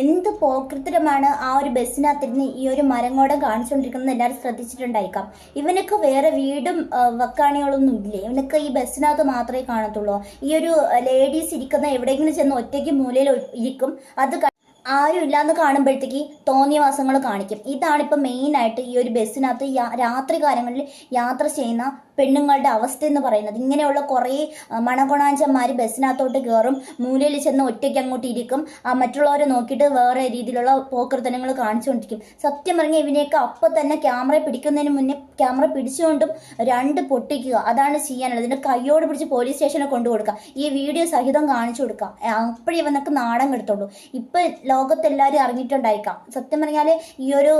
എന്ത് പോക്രിത്തരമാണ് ആ ഒരു ബസ്സിനകത്തിരുന്ന് ഈ ഒരു മരങ്ങോടം കാണിച്ചുകൊണ്ടിരിക്കുന്നത് എല്ലാവരും ശ്രദ്ധിച്ചിട്ടുണ്ടായിരിക്കാം. ഇവനൊക്കെ വേറെ വീടും വക്കാണികളൊന്നും ഇല്ലേ? ഇവനൊക്കെ ഈ ബസ്സിനകത്ത് മാത്രമേ കാണത്തുള്ളൂ. ഈ ഒരു ലേഡീസ് ഇരിക്കുന്ന എവിടെയെങ്കിലും ചെന്ന് ഒറ്റയ്ക്ക് മൂലയിൽ ഇരിക്കും. അത് ആരും ഇല്ലാന്ന് കാണുമ്പോഴത്തേക്ക് തോന്നിയവാസങ്ങൾ കാണിക്കും. ഇതാണ് ഇപ്പം മെയിനായിട്ട് ഈ ഒരു ബസ്സിനകത്ത് രാത്രി കാലങ്ങളിൽ യാത്ര ചെയ്യുന്ന പെണ്ണുങ്ങളുടെ അവസ്ഥ എന്ന് പറയുന്നത്. ഇങ്ങനെയുള്ള കുറേ മണകൊണാഞ്ചന്മാർ ബസ്സിനകത്തോട്ട് കയറും മൂലയിൽ ചെന്ന് ഒറ്റയ്ക്ക് അങ്ങോട്ട് ഇരിക്കും മറ്റുള്ളവരെ നോക്കിയിട്ട് വേറെ രീതിയിലുള്ള പോക്കൃതനങ്ങൾ കാണിച്ചുകൊണ്ടിരിക്കും. സത്യം പറഞ്ഞാൽ ഇവനെയൊക്കെ അപ്പം തന്നെ ക്യാമറ പിടിക്കുന്നതിന് മുന്നേ ക്യാമറ പിടിച്ചുകൊണ്ടും രണ്ട് പൊട്ടിക്കുക. അതാണ് ചെയ്യാനുള്ളത്. ഇതിന്റെ കയ്യോട് പിടിച്ച് പോലീസ് സ്റ്റേഷനിൽ കൊണ്ടു കൊടുക്കുക. ഈ വീഡിയോ സഹിതം കാണിച്ചു കൊടുക്കുക. അപ്പോഴേ ഇവനൊക്കെ നാടൻ കെടുത്തുള്ളൂ. ഇപ്പം ലോകത്തെല്ലാവരും അറിഞ്ഞിട്ടുണ്ടായിരിക്കാം സത്യം പറഞ്ഞാൽ ഈ ഒരു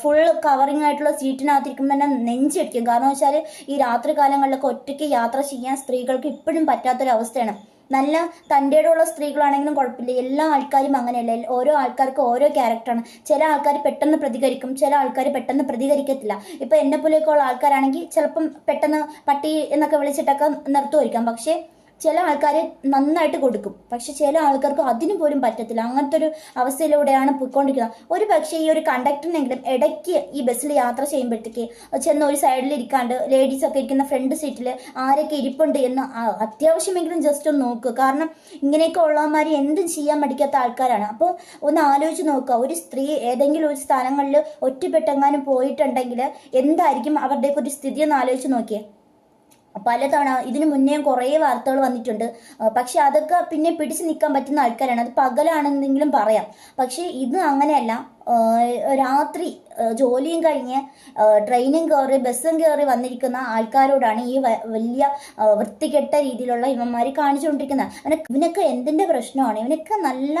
ഫുൾ കവറിങ് ആയിട്ടുള്ള സീറ്റിനകത്തിരിക്കുമ്പോൾ തന്നെ നെഞ്ചടിക്കും. കാരണം വെച്ചാൽ ഈ രാത്രി കാലങ്ങളിലൊക്കെ ഒറ്റയ്ക്ക് യാത്ര ചെയ്യാൻ സ്ത്രീകൾക്ക് ഇപ്പോഴും പറ്റാത്തൊരവസ്ഥയാണ്. നല്ല തന്റെ ഉള്ള സ്ത്രീകളാണെങ്കിലും കുഴപ്പമില്ല. എല്ലാ ആൾക്കാരും അങ്ങനെയല്ല. ഓരോ ആൾക്കാർക്ക് ഓരോ ക്യാരക്ടറാണ്. ചില ആൾക്കാർ പെട്ടെന്ന് പ്രതികരിക്കും. ചില ആൾക്കാർ പെട്ടെന്ന് പ്രതികരിക്കത്തില്ല. ഇപ്പം എന്നെ പോലെയൊക്കെ ഉള്ള ആൾക്കാരാണെങ്കിൽ ചിലപ്പം പെട്ടെന്ന് പട്ടി എന്നൊക്കെ വിളിച്ചിട്ടൊക്കെ നിർത്തുമായിരിക്കാം. പക്ഷേ ചില ആൾക്കാർ നന്നായിട്ട് കൊടുക്കും. പക്ഷെ ചില ആൾക്കാർക്ക് അതിനു പോലും പറ്റത്തില്ല. അങ്ങനത്തെ ഒരു അവസ്ഥയിലൂടെയാണ് പോയിക്കൊണ്ടിരിക്കുന്നത്. ഒരു പക്ഷേ ഈ ഒരു കണ്ടക്ടറിനെങ്കിലും ഇടയ്ക്ക് ഈ ബസ്സിൽ യാത്ര ചെയ്യുമ്പോഴത്തേക്ക് ചെന്ന് ഒരു സൈഡിൽ ഇരിക്കാണ്ട് ലേഡീസ് ഒക്കെ ഇരിക്കുന്ന ഫ്രണ്ട് സീറ്റിൽ ആരൊക്കെ ഇരിപ്പുണ്ട് എന്ന് അത്യാവശ്യമെങ്കിലും ജസ്റ്റ് ഒന്ന് നോക്കുക കാരണം ഇങ്ങനെയൊക്കെ ഉള്ളവന്മാർ എന്തും ചെയ്യാൻ മടിക്കാത്ത ആൾക്കാരാണ്. അപ്പോൾ ഒന്ന് ആലോചിച്ച് നോക്കുക ഒരു സ്ത്രീ ഏതെങ്കിലും ഒരു സ്ഥലങ്ങളിൽ ഒറ്റപ്പെട്ടെങ്ങാനും പോയിട്ടുണ്ടെങ്കിൽ എന്തായിരിക്കും അവരുടെയൊക്കെ ഒരു സ്ഥിതി ഒന്ന് ആലോചിച്ച് നോക്കിയേ. പലതവണ ഇതിനു മുന്നേ കുറേ വാർത്തകൾ വന്നിട്ടുണ്ട്. പക്ഷെ അതൊക്കെ പിന്നെ പിടിച്ചു നിൽക്കാൻ പറ്റുന്ന ആൾക്കാരാണ്. അത് പകലാണെന്നെങ്കിലും പറയാം. പക്ഷെ ഇത് അങ്ങനെയല്ല. രാത്രി ജോലിയും കഴിഞ്ഞ് ട്രെയിനും കയറി ബസ്സും കയറി വന്നിരിക്കുന്ന ആൾക്കാരോടാണ് ഈ വലിയ വൃത്തികെട്ട രീതിയിലുള്ള ഇവന്മാർ കാണിച്ചുകൊണ്ടിരിക്കുന്നത്. അവനെ ഇവനൊക്കെ എന്തിന്റെ പ്രശ്നമാണ്? ഇവനൊക്കെ നല്ല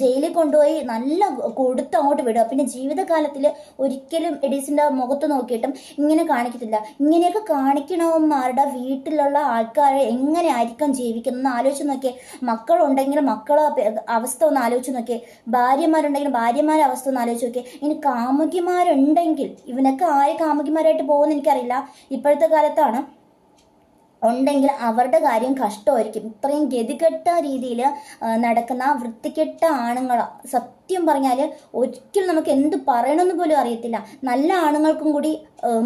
ജയിലിൽ കൊണ്ടുപോയി നല്ല കൊടുത്ത് അങ്ങോട്ട് വിടുക. പിന്നെ ജീവിതകാലത്തിൽ ഒരിക്കലും എഡീസിന്റെ മുഖത്ത് നോക്കിയിട്ടും ഇങ്ങനെ കാണിക്കത്തില്ല. ഇങ്ങനെയൊക്കെ കാണിക്കണവന്മാരുടെ വീട്ടിലുള്ള ആൾക്കാർ എങ്ങനെ ആയിരിക്കും ജീവിക്കുന്നത് ആലോചിച്ച് നോക്കിയേ. മക്കളുണ്ടെങ്കിൽ മക്കളെ അവസ്ഥ ഒന്ന് ആലോചിച്ച് നോക്കിയേ. ഭാര്യമാരുണ്ടെങ്കിൽ ഭാര്യമാരുടെ അവസ്ഥ ഒന്ന് ആലോചിച്ച് നോക്കിയേ. ഇനി കാമുകിമാരുണ്ടെങ്കിൽ ഇവനൊക്കെ ആര് കാമുകിമാരായിട്ട് പോകുമെന്ന് എനിക്കറിയില്ല ഇപ്പോഴത്തെ കാലത്താണ് ഉണ്ടെങ്കിൽ അവരുടെ കാര്യം കഷ്ടമായിരിക്കും. ഇത്രയും ഗതികെട്ട രീതിയിൽ നടക്കുന്ന വൃത്തികെട്ട ആണുങ്ങൾ സത്യം പറഞ്ഞാൽ ഒരിക്കലും നമുക്ക് എന്ത് പറയണമെന്ന് പോലും അറിയത്തില്ല. നല്ല ആണുങ്ങൾക്കും കൂടി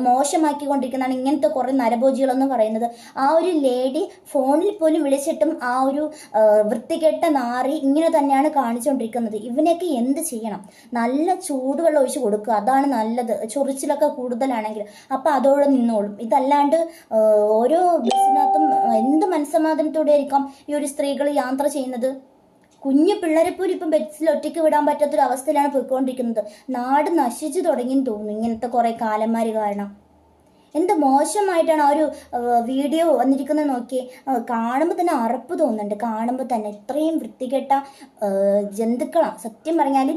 മോശമാക്കിക്കൊണ്ടിരിക്കുന്നതാണ് ഇങ്ങനത്തെ കുറേ നരഭോജികളെന്ന് പറയുന്നത്. ആ ഒരു ലേഡി ഫോണിൽ പോലും വിളിച്ചിട്ടും ആ ഒരു വൃത്തികെട്ട നാറി ഇങ്ങനെ തന്നെയാണ് കാണിച്ചുകൊണ്ടിരിക്കുന്നത് ഇവനെയൊക്കെ എന്ത് ചെയ്യണം? നല്ല ചൂടുവെള്ളം ഒഴിച്ച് കൊടുക്കുക. അതാണ് നല്ലത്. ചൊറിച്ചിലൊക്കെ കൂടുതലാണെങ്കിൽ. അപ്പം അതോടെ നിന്നോളും. ഇതല്ലാണ്ട് ഓരോ ബസ്സിനകത്തും എന്ത് മനസ്സമാധാനത്തോടെ ആയിരിക്കാം ഈ ഒരു സ്ത്രീകൾ യാത്ര ചെയ്യുന്നത്? കുഞ്ഞു പിള്ളേരെ പോലും ഇപ്പം ബെഡ്സിൽ ഒറ്റയ്ക്ക് വിടാൻ പറ്റാത്തൊരു അവസ്ഥയിലാണ് പോയിക്കൊണ്ടിരിക്കുന്നത്. നാട് നശിച്ചു തുടങ്ങിയെന്ന് തോന്നുന്നു ഇങ്ങനത്തെ കുറേ കാലന്മാർ കാരണം. എന്ത് മോശമായിട്ടാണ് ആ ഒരു വീഡിയോ വന്നിരിക്കുന്നത് നോക്കി കാണുമ്പോൾ തന്നെ അറപ്പ് തോന്നുന്നുണ്ട്. കാണുമ്പോൾ തന്നെ ഇത്രയും വൃത്തികെട്ട ജന്തുക്കളാണ് സത്യം പറഞ്ഞാൽ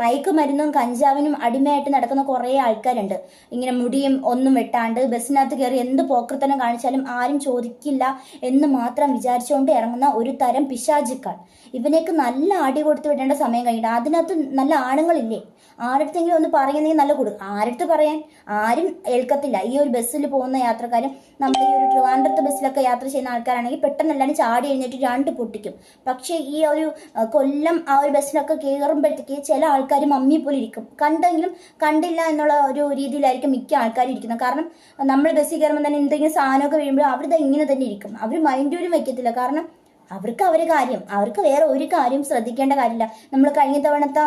മയക്കുമരുന്നും കഞ്ചാവിനും അടിമയായിട്ട് നടക്കുന്ന കുറേ ആൾക്കാരുണ്ട്. ഇങ്ങനെ മുടിയും ഒന്നും വെട്ടാണ്ട് ബസ്സിനകത്ത് കയറി എന്ത് പോക്കൃത്തനം കാണിച്ചാലും ആരും ചോദിക്കില്ല എന്ന് മാത്രം വിചാരിച്ചുകൊണ്ട് ഇറങ്ങുന്ന ഒരു തരം പിശാചുക്കൾ ഇവനേക്ക് നല്ല അടി കൊടുത്തു വിടേണ്ട സമയം കഴിഞ്ഞിട്ട് അതിനകത്ത് നല്ല ആണുങ്ങളില്ലേ? ആരടുത്തെങ്കിലും ഒന്ന് പറയുന്നെങ്കിൽ നല്ല കൊടുക്കും ആരടുത്ത് പറയാൻ? ആരും ഏൽക്കത്തില്ല. ഈ ഒരു ബസ്സിൽ പോകുന്ന യാത്രക്കാരും നമ്മൾ ഈ ഒരു ട്രിവാൻഡ്രത്ത് ബസ്സിലൊക്കെ യാത്ര ചെയ്യുന്ന ആൾക്കാരാണെങ്കിൽ പെട്ടെന്ന് എല്ലാവരും ചാടി എഴുന്നേറ്റ് രണ്ട് പൊട്ടിക്കും. പക്ഷേ ഈ ഒരു കൊല്ലം ആ ഒരു ബസ്സിലൊക്കെ കയറുമ്പോഴത്തേക്ക് ചില ആൾക്കാർ മമ്മി പോലെ ഇരിക്കും. കണ്ടെങ്കിലും കണ്ടില്ല എന്നുള്ള ഒരു രീതിയിലായിരിക്കും മിക്ക ആൾക്കാരും ഇരിക്കുന്നത്. കാരണം നമ്മൾ ബസ്സിൽ കയറുമ്പോൾ തന്നെ എന്തെങ്കിലും സാധനമൊക്കെ വീഴുമ്പോൾ അവർ ഇങ്ങനെ തന്നെ ഇരിക്കും. അവർ മൈൻഡ് പോലും വയ്ക്കത്തില്ല കാരണം അവർക്ക് അവരെ കാര്യം. അവർക്ക് വേറെ ഒരു കാര്യം ശ്രദ്ധിക്കേണ്ട കാര്യമില്ല. നമ്മൾ കഴിഞ്ഞ തവണത്തെ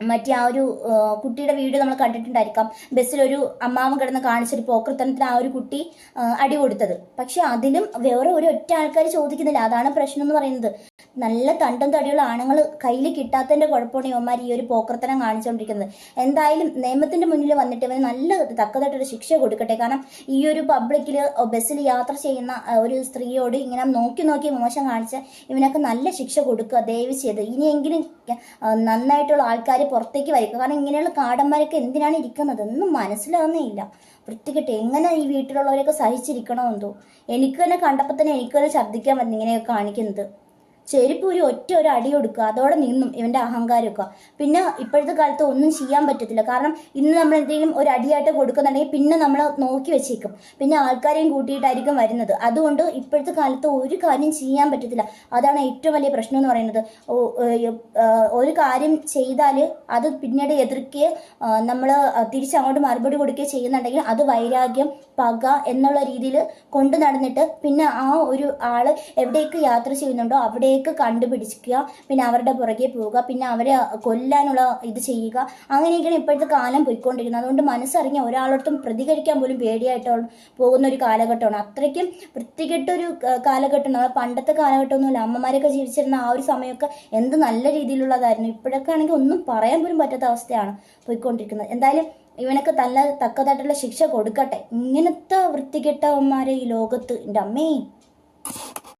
മറ്റേ ആ ഒരു കുട്ടിയുടെ വീഡിയോ നമ്മൾ കണ്ടിട്ടുണ്ടായിരിക്കാം. ബസ്സിലൊരു അമ്മാവൻ കിടന്ന് കാണിച്ചൊരു പോക്കൃത്തനത്തിന് ആ ഒരു കുട്ടി അടി കൊടുത്തത്. പക്ഷെ അതിലും വേറെ ഒരു ഒറ്റ ആൾക്കാർ ചോദിക്കുന്നില്ല. അതാണ് പ്രശ്നം എന്ന് പറയുന്നത്. നല്ല തണ്ടും തടിയുള്ള ആണുങ്ങൾ കയ്യിൽ കിട്ടാത്തതിന്റെ കുഴപ്പമാണ് ഇവന്മാർ ഈ ഒരു പോക്രത്തനം കാണിച്ചുകൊണ്ടിരിക്കുന്നത്. എന്തായാലും നിയമത്തിന്റെ മുന്നിൽ വന്നിട്ട് ഇവന് നല്ല തക്കതായിട്ടൊരു ശിക്ഷ കൊടുക്കട്ടെ. കാരണം ഈ ഒരു പബ്ലിക്കിൽ ബസ്സിൽ യാത്ര ചെയ്യുന്ന ഒരു സ്ത്രീയോട് ഇങ്ങനെ നോക്കി നോക്കി മോശം കാണിച്ച് ഇവനൊക്കെ നല്ല ശിക്ഷ കൊടുക്കുക ദയവ് ചെയ്ത്. ഇനിയെങ്കിലും നന്നായിട്ടുള്ള ആൾക്കാർ പുറത്തേക്ക് വരിക. കാരണം ഇങ്ങനെയുള്ള കാടന്മാരൊക്കെ എന്തിനാണ് ഇരിക്കുന്നത്? ഒന്നും മനസ്സിലാവുന്നേ ഇല്ല വൃത്തികെട്ട് എങ്ങനെ ഈ വീട്ടിലുള്ളവരൊക്കെ സഹിച്ചിരിക്കണമെന്തോ എനിക്ക് തന്നെ കണ്ടപ്പോൾ തന്നെ എനിക്ക് തന്നെ ഛർദ്ദിക്കാൻ പറ്റുന്നു ഇങ്ങനെയൊക്കെ കാണിക്കുന്നത്. ചെരുപ്പ് ഒരു ഒറ്റ ഒരു അടി കൊടുക്കുക. അതോടെ നിന്നും ഇവന്റെ അഹങ്കാരമൊക്കെ. പിന്നെ ഇപ്പോഴത്തെ കാലത്ത് ഒന്നും ചെയ്യാൻ പറ്റത്തില്ല. കാരണം ഇന്ന് നമ്മൾ എന്തെങ്കിലും ഒരു അടിയായിട്ട് കൊടുക്കുന്നുണ്ടെങ്കിൽ പിന്നെ നമ്മൾ നോക്കി വെച്ചേക്കും. പിന്നെ ആൾക്കാരെയും കൂട്ടിയിട്ടായിരിക്കും വരുന്നത്. അതുകൊണ്ട് ഇപ്പോഴത്തെ കാലത്ത് ഒരു കാര്യം ചെയ്യാൻ പറ്റത്തില്ല. അതാണ് ഏറ്റവും വലിയ പ്രശ്നം എന്ന് പറയുന്നത്. ഒരു കാര്യം ചെയ്താൽ അത് പിന്നീട് എതിർക്കുകയോ നമ്മൾ തിരിച്ചങ്ങോട്ട് മറുപടി കൊടുക്കുകയോ ചെയ്യുന്നുണ്ടെങ്കിൽ അത് വൈരാഗ്യം പക എന്നുള്ള രീതിയിൽ കൊണ്ടു നടന്നിട്ട് പിന്നെ ആ ഒരു ആൾ എവിടേക്ക് യാത്ര ചെയ്യുന്നുണ്ടോ അവിടേക്ക് കണ്ടുപിടിക്കുക പിന്നെ അവരുടെ പുറകെ പോവുക പിന്നെ അവരെ കൊല്ലാനുള്ള ഇത് ചെയ്യുക. അങ്ങനെയൊക്കെയാണ് ഇപ്പോഴത്തെ കാലം പോയിക്കൊണ്ടിരിക്കുന്നത്. അതുകൊണ്ട് മനസ്സറിഞ്ഞ ഒരാളോടത്തും പ്രതികരിക്കാൻ പോലും പേടിയായിട്ട് പോകുന്ന ഒരു കാലഘട്ടമാണ്. അത്രയ്ക്കും വൃത്തികെട്ടൊരു കാലഘട്ടം നമ്മൾ പണ്ടത്തെ കാലഘട്ടമൊന്നുമില്ല. അമ്മമാരൊക്കെ ജീവിച്ചിരുന്ന ആ ഒരു സമയമൊക്കെ എന്ത് നല്ല രീതിയിലുള്ളതായിരുന്നു. ഇപ്പോഴൊക്കെ ആണെങ്കിൽ ഒന്നും പറയാൻ പോലും പറ്റാത്ത അവസ്ഥയാണ് പോയിക്കൊണ്ടിരിക്കുന്നത്. എന്തായാലും ഇവനൊക്കെ നല്ല തക്കതായിട്ടുള്ള ശിക്ഷ കൊടുക്കട്ടെ. ഇങ്ങനത്തെ വൃത്തികെട്ടവന്മാരെ ഈ ലോകത്ത്. എന്റെ അമ്മേ.